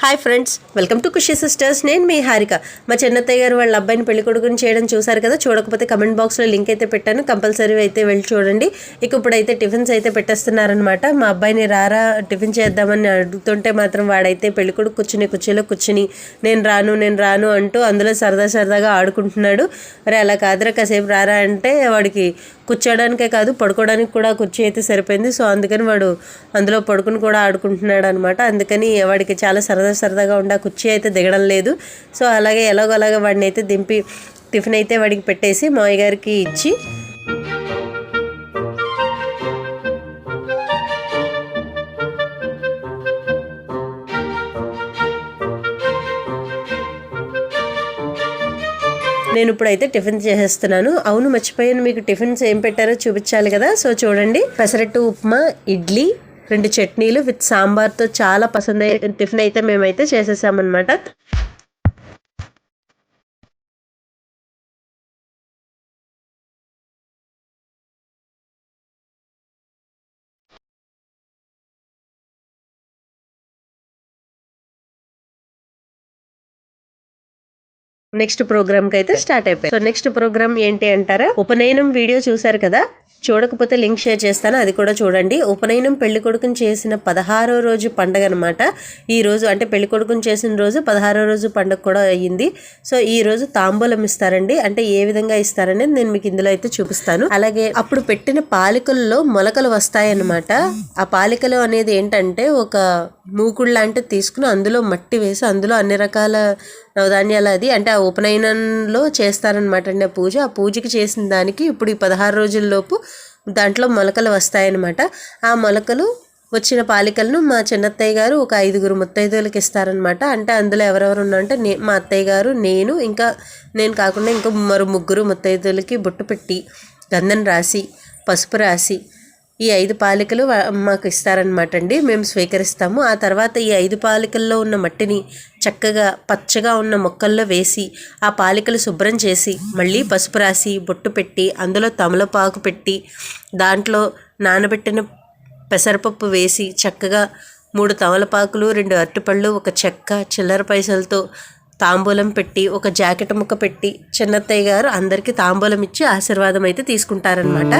Hi friends welcome to Khushi sisters. నేను మీ హారిక. మా చిన్నత్తయ్య గారు వాళ్ళ అబ్బాయిని పెళ్ళి కొడుకుని చేయడం చూసారు కదా? చూడకపోతే కమెంట్ బాక్స్లో లింక్ అయితే పెట్టాను. కంపల్సరీ అయితే వెళ్ళి చూడండి. ఇక ఇప్పుడైతే టిఫిన్స్ అయితే పెట్టేస్తున్నారనమాట మా అబ్బాయిని రారా టిఫిన్ చేద్దామని అడుగుతుంటే మాత్రం వాడైతే పెళ్ళి కొడుకు కూర్చుని కుర్చీలో కూర్చుని నేను రాను నేను రాను అంటూ అందులో సరదా సరదాగా ఆడుకుంటున్నాడు. మరి అలా కాదురా కాసేపు రారా అంటే వాడికి కూర్చోడానికే కాదు పడుకోవడానికి కూడా కుర్చీ అయితే సరిపోయింది. సో అందుకని వాడు అందులో పడుకుని కూడా ఆడుకుంటున్నాడు అనమాట అందుకని వాడికి చాలా సరదా సరదాగా ఉండి ఆ కుర్చీ అయితే దిగడం లేదు. సో అలాగే ఎలాగోలాగా వాడిని అయితే దింపి టిఫిన్ అయితే వాడికి పెట్టేసి మావయ్య గారికి ఇచ్చి నేను ఇప్పుడైతే టిఫిన్ చేసేస్తున్నాను. అవును మర్చిపోయాను. మీకు టిఫిన్స్ ఏం పెట్టారో చూపించాలి కదా. సో చూడండి. పెసరట్టు ఉప్మా ఇడ్లీ రెండు చట్నీలు విత్ సాంబార్తో చాలా పసంద టిఫిన్ అయితే మేమైతే చేసేసామన్నమాట. నెక్స్ట్ ప్రోగ్రామ్కి అయితే స్టార్ట్ అయిపోయింది. సో నెక్స్ట్ ప్రోగ్రామ్ ఏంటి అంటారా? ఉపనయనం వీడియో చూసారు కదా? చూడకపోతే లింక్ షేర్ చేస్తాను అది కూడా చూడండి. ఉపనయనం పెళ్ళి కొడుకుని చేసిన పదహారో రోజు పండగ అనమాట ఈ రోజు అంటే పెళ్ళి కొడుకుని చేసిన రోజు పదహారో రోజు పండగ కూడా అయ్యింది. సో ఈ రోజు తాంబూలం ఇస్తారండి. అంటే ఏ విధంగా ఇస్తారనేది నేను మీకు ఇందులో అయితే చూపిస్తాను. అలాగే అప్పుడు పెట్టిన పాలికల్లో మొలకలు వస్తాయన్నమాట. ఆ పాలికలు అనేది ఏంటంటే ఒక మూకుడు లాంటిది తీసుకుని అందులో మట్టి వేసి అందులో అన్ని రకాల నవధాన్యాలు అది. అంటే ఆ ఉపనయనంలో చేస్తారనమాట అండి ఆ పూజ. ఆ పూజకి చేసిన దానికి ఇప్పుడు ఈ పదహారు రోజుల్లోపు దాంట్లో మొలకలు వస్తాయన్నమాట. ఆ మొలకలు వచ్చిన పాలికలను మా చిన్నత్తయ్య గారు ఒక ఐదుగురు ముత్తైదువులకి ఇస్తారనమాట అంటే అందులో ఎవరెవరు ఉన్నారంటే నే మా అత్తయ్య గారు నేను ఇంకా నేను కాకుండా ఇంకా మరో ముగ్గురు ముత్తైదువులకి బొట్టు పెట్టి గంధం రాసి పసుపు రాసి ఈ ఐదు పాలికలు మాకు ఇస్తారనమాట అండి మేము స్వీకరిస్తాము. ఆ తర్వాత ఈ ఐదు పాలికల్లో ఉన్న మట్టిని చక్కగా పచ్చగా ఉన్న మొక్కల్లో వేసి ఆ పాలికలు శుభ్రం చేసి మళ్ళీ పసుపు రాసి బొట్టు పెట్టి అందులో తమలపాకు పెట్టి దాంట్లో నానబెట్టిన పెసరపప్పు వేసి చక్కగా మూడు తమలపాకులు రెండు అరటిపళ్ళు ఒక చెక్క చిల్లర పైసలతో తాంబూలం పెట్టి ఒక జాకెట్ ముక్క పెట్టి చిన్నత్తయ్య గారు అందరికీ తాంబూలం ఇచ్చి ఆశీర్వాదం అయితే తీసుకుంటారనమాట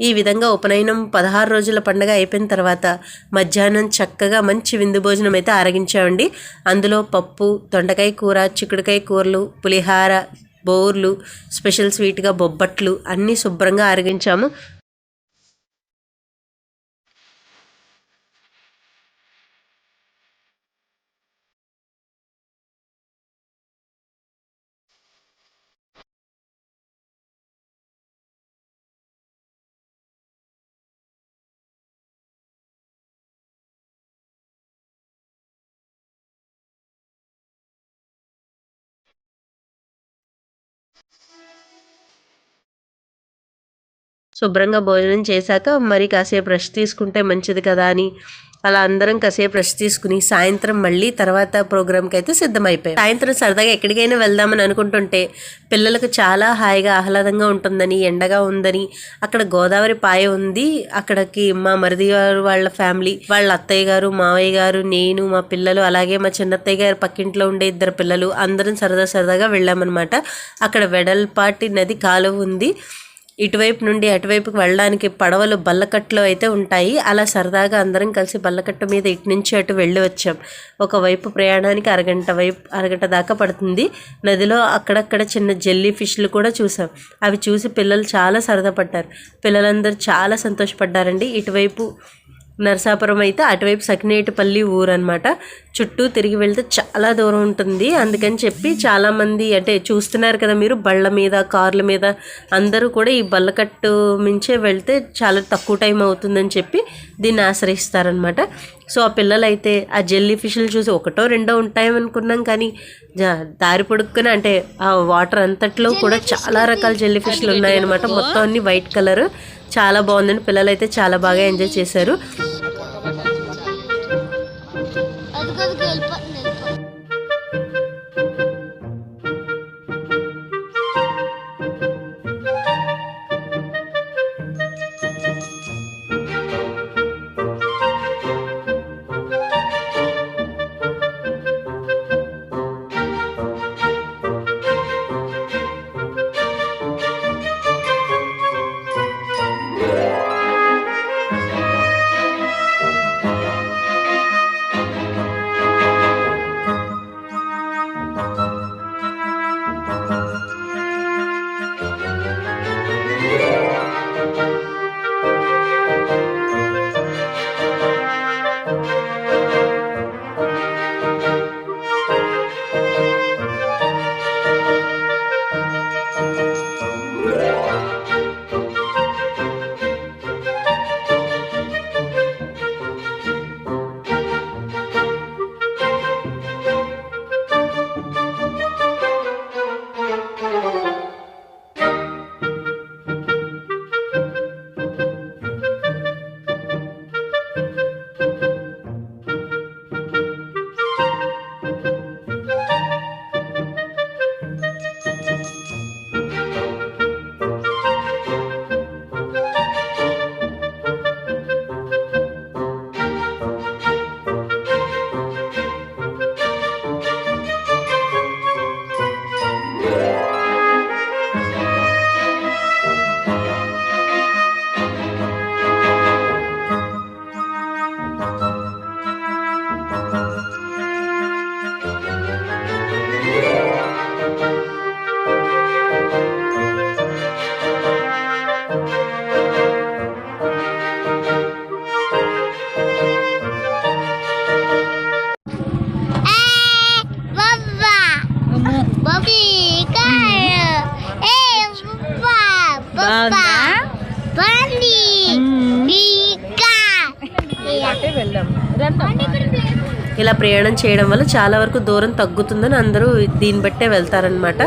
ఈ విధంగా ఉపనయనం పదహారు రోజుల పండగ అయిపోయిన తర్వాత మధ్యాహ్నం చక్కగా మంచి విందు భోజనం అయితే ఆరగించామండి. అందులో పప్పు దొండకాయ కూర చిక్కుడుకాయ కూరలు పులిహార బోర్లు స్పెషల్ స్వీట్గా బొబ్బట్లు అన్నీ శుభ్రంగా ఆరగించాము. శుభ్రంగా భోజనం చేశాక మరి కాసేపు రెస్ట్ తీసుకుంటే మంచిది కదా అని అలా అందరం కాసేపు రెస్ట్ తీసుకుని సాయంత్రం మళ్ళీ తర్వాత ప్రోగ్రామ్కి అయితే సిద్ధమైపోయాం. సాయంత్రం సరదాగా ఎక్కడికైనా వెళ్దామని అనుకుంటుంటే పిల్లలకు చాలా హాయిగా ఆహ్లాదంగా ఉంటుందని ఎండగా ఉందని అక్కడ గోదావరి పాయ ఉంది. అక్కడికి మా మరిది గారు వాళ్ళ ఫ్యామిలీ వాళ్ళ అత్తయ్య గారు మావయ్య గారు నేను మా పిల్లలు అలాగే మా చిన్నత్తయ్య గారు పక్కింట్లో ఉండే ఇద్దరు పిల్లలు అందరం సరదా సరదాగా వెళ్ళామన్నమాట. అక్కడ వెడల్పాటి నది కాలువ ఉంది. ఇటువైపు నుండి అటువైపుకి వెళ్ళడానికి పడవలు బల్లకట్లో అయితే ఉంటాయి. అలా సరదాగా అందరం కలిసి బల్లకట్టు మీద ఇటు నుంచి అటు వెళ్ళి వచ్చాం. ఒకవైపు ప్రయాణానికి అరగంట వైపు అరగంట దాకా పడుతుంది. నదిలో అక్కడక్కడ చిన్న జెల్లీ ఫిష్లు కూడా చూసాం. అవి చూసి పిల్లలు చాలా సరదా పడ్డారు. పిల్లలందరూ చాలా సంతోషపడ్డారండి. ఇటువైపు నరసాపురం అయితే అటువైపు సకినేటిపల్లి ఊరు అనమాట చుట్టూ తిరిగి వెళ్తే చాలా దూరం ఉంటుంది. అందుకని చెప్పి చాలామంది అంటే చూస్తున్నారు కదా మీరు బళ్ళ మీద కార్ల మీద అందరూ కూడా ఈ బల్లకట్టు మించే వెళ్తే చాలా తక్కువ టైం అవుతుందని చెప్పి దీన్ని ఆశ్రయిస్తారనమాట సో ఆ పిల్లలైతే ఆ జెల్లీ ఫిష్లు చూసి ఒకటో రెండో ఉంటాయనుకున్నాం కానీ దారి పొడుక్కున అంటే ఆ వాటర్ అంతట్లో కూడా చాలా రకాల జెల్లీ ఫిష్లు ఉన్నాయన్నమాట. మొత్తం అన్ని వైట్ కలర్. చాలా బాగుందండి. పిల్లలు అయితే చాలా బాగా ఎంజాయ్ చేశారు. ఇలా ప్రయాణం చేయడం వల్ల చాలా వరకు దూరం తగ్గుతుందని అందరూ దీన్ని బట్టే వెళ్తారనమాట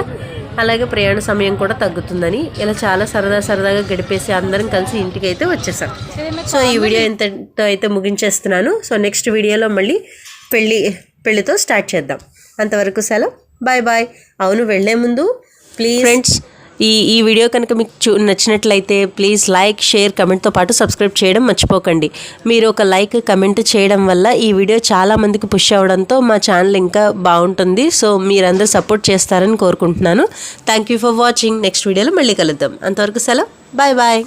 అలాగే ప్రయాణ సమయం కూడా తగ్గుతుందని ఇలా చాలా సరదా సరదాగా గడిపేసి అందరం కలిసి ఇంటికి అయితే వచ్చేసాం. సో ఈ వీడియో ఇంతతో అయితే ముగించేస్తున్నాను. సో నెక్స్ట్ వీడియోలో మళ్ళీ పెళ్ళి పెళ్ళితో స్టార్ట్ చేద్దాం. అంతవరకు సెలవు. Bye bye. అవును వెళ్ళే ముందు ప్లీజ్. ఫ్రెండ్స్ ఈ ఈ వీడియో కనుక మీకు చూ నచ్చినట్లయితే ప్లీజ్ లైక్ షేర్ కమెంట్తో పాటు సబ్స్క్రైబ్ చేయడం మర్చిపోకండి. మీరు ఒక లైక్ కమెంట్ చేయడం వల్ల ఈ వీడియో చాలా మందికి పుష్ అవ్వడంతో మా ఛానల్ ఇంకా బాగుంటుంది. సో మీరందరూ సపోర్ట్ చేస్తారని కోరుకుంటున్నాను. Thank you for watching next వీడియోలో మళ్ళీ కలుద్దాం. అంతవరకు సెలవు. Bye bye